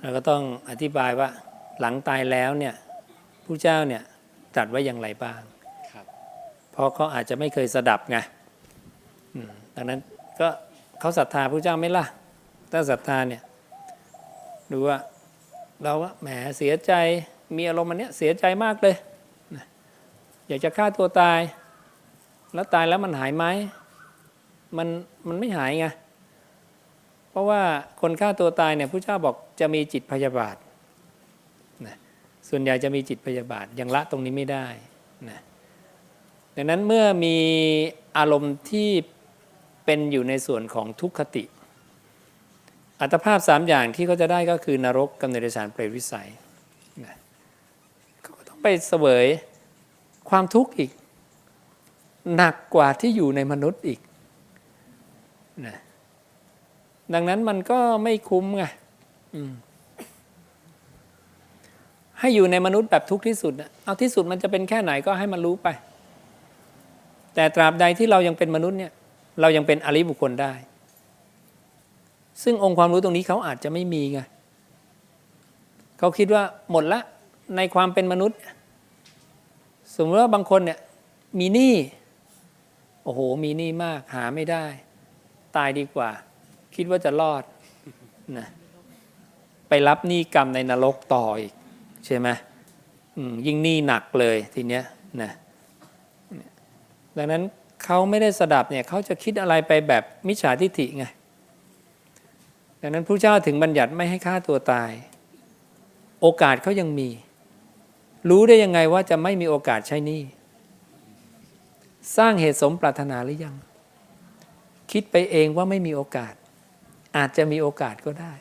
เราก็ต้องอธิบายว่าหลังตายแล้วเนี่ยผู้เจ้าเนี่ยตรัสไว้อย่างไรบ้างครับเพราะเขาอาจจะไม่เคยสดับไงอืมดังนั้นก็เขาศรัทธาพระเจ้าไหม่ล่ะ ถ้าศรัทธาเนี่ยดูว่าเราว่าแหมเสียใจมีอารมณ์อันเนี้ยเสียใจมากเลยนะอยากจะฆ่าตัวตาย แล้วตายแล้วมันหายไหมมันมันไม่หายไง เพราะว่าคนฆ่าตัวตายเนี่ยพระเจ้าบอกจะมีจิตพยาบาทนะส่วนใหญ่จะมีจิตพยาบาทยังละตรงนี้ไม่ได้นะดังนั้นเมื่อมีอารมณ์ที่เป็นอยู่ในส่วนของทุกขติ อัตภาพสามอย่างที่เขาจะได้ก็คือนรกกำเนิดสารเปรตวิสัยนะเขาก็ต้องไปเสวยความทุกข์อีก หนักกว่าที่อยู่ในมนุษย์อีกนะ ดังนั้นมันก็ไม่คุ้มไงให้อยู่ในมนุษย์แบบทุกข์ที่สุด เอาที่สุดมันจะเป็นแค่ไหนก็ให้มันรู้ไป แต่ตราบใดที่เรายังเป็นมนุษย์เนี่ย เรายังเป็นอริบุคคลได้ ซึ่งองค์ความรู้ตรงนี้เขาอาจจะไม่มีไงเขาคิดว่าหมดละในความเป็นมนุษย์ สมมติว่าบางคนเนี่ย มีหนี้โอ้โห มีหนี้มากหาไม่ได้ ตายดีกว่า คิดว่าจะรอดนะไปรับหนี้กรรมในนรกต่ออีก ใช่ไหมมยิ่งหนี้หนักเลยทีเนี้ยนะดังนั้นเขาไม่ได้สดับเนี่ยเขาจะคิดอะไรไปแบบมิจฉาทิฏฐิไงดังนั้นพระเจ้าถึงบัญญัติไม่ให้ฆ่าตัวตาย โอกาสเขายังมี รู้ได้ยังไงว่าจะไม่มีโอกาสใช่หนี่ สร้างเหตุสมปรารถนาหรือยัง คิดไปเองว่าไม่มีโอกาส อาจจะมีโอกาสก็ได้